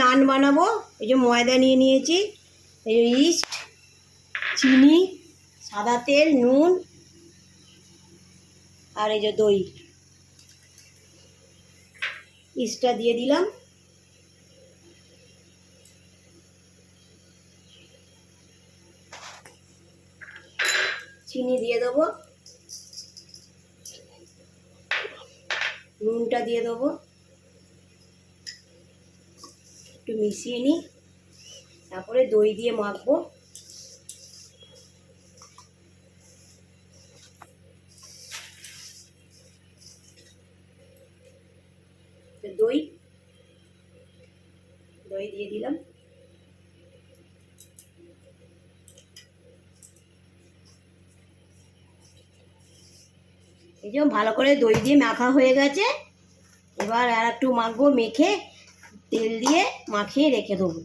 নান বানাবো। এই যে ময়দা নিয়ে নিয়েছি। এই যে ইস্ট, চিনি, সাদা তেল, নুন, আর এই যে দই। ইস্টটা দিয়ে দিলাম। চিনি দিয়ে দেবো। নুনটা দিয়ে দেবো। একটু মিশিয়ে নিই। তারপরে দই দিয়ে মাখবো। দই দই দিয়ে দিলাম। এই যে ভালো করে দই দিয়ে মাখা হয়ে গেছে। এবার আর একটু মাখবো, মেখে তেল দিয়ে মাখিয়ে রেখে দেবো।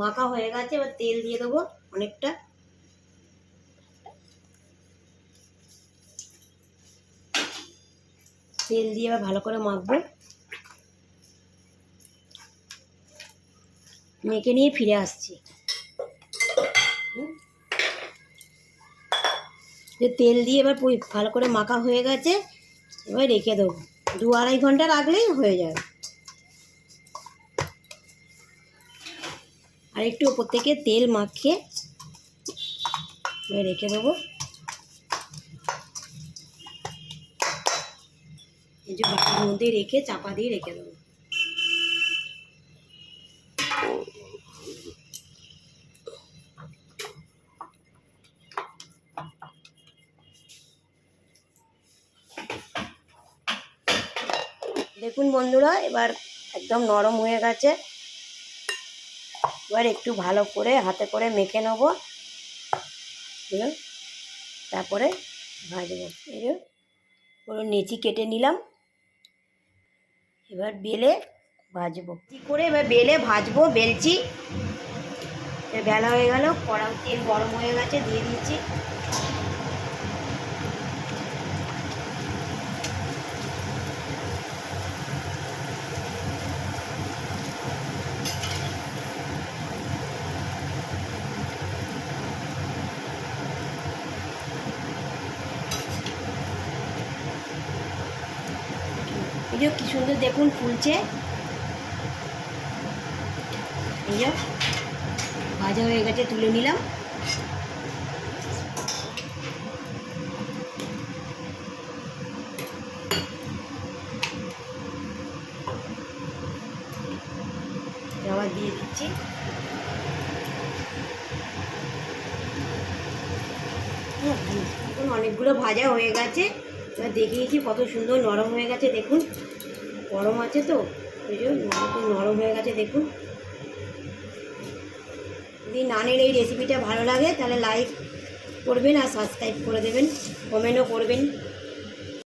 মাখা হয়ে গেছে এবার তেল দিয়ে দেবো অনেকটা। তেল দিয়ে এবার ভালো করে মাখবো। মেখে নিয়ে ফিরে আসছি। যে তেল দিয়ে এবার ভালো করে মাখা হয়ে গেছে এবার রেখে দেবো। দু আড়াই ঘণ্টা রাখলেই হয়ে যাবে। আর একটু ওপর থেকে তেল মাখিয়ে রেখে দেবো। এই যে বাটির মধ্যে রেখে, চাপা দিয়ে রেখে দেবো। দেখুন বন্ধুরা, এবার একদম নরম হয়ে গেছে। এবার একটু ভালো করে হাতে করে মেখে নেব। তারপরে ভাজবো। এই পুরো নেচি কেটে নিলাম। এবার বেলে ভাজবো। কি করে এবার বেলে ভাজবো? বেলছি। বেলা হয়ে গেল, কড়াও তেল গরম হয়ে গেছে, দিয়ে দিচ্ছি যে কি সুন্দর, দেখুন ফুলছে। এই যে, ভাজা হয়ে গেছে, তুলে নিলাম। দিয়ে দিচ্ছি। অনেকগুলো ভাজা হয়ে গেছে। দেখিয়েছি কত সুন্দর নরম হয়ে গেছে, দেখুন। গরম আছে তো, ওই জন্য নরম হয়ে গেছে, দেখুন। যদি নানের এই রেসিপিটা ভালো লাগে, তাহলে লাইক করবেন আর সাবস্ক্রাইব করে দেবেন কমেন্টও করবেন।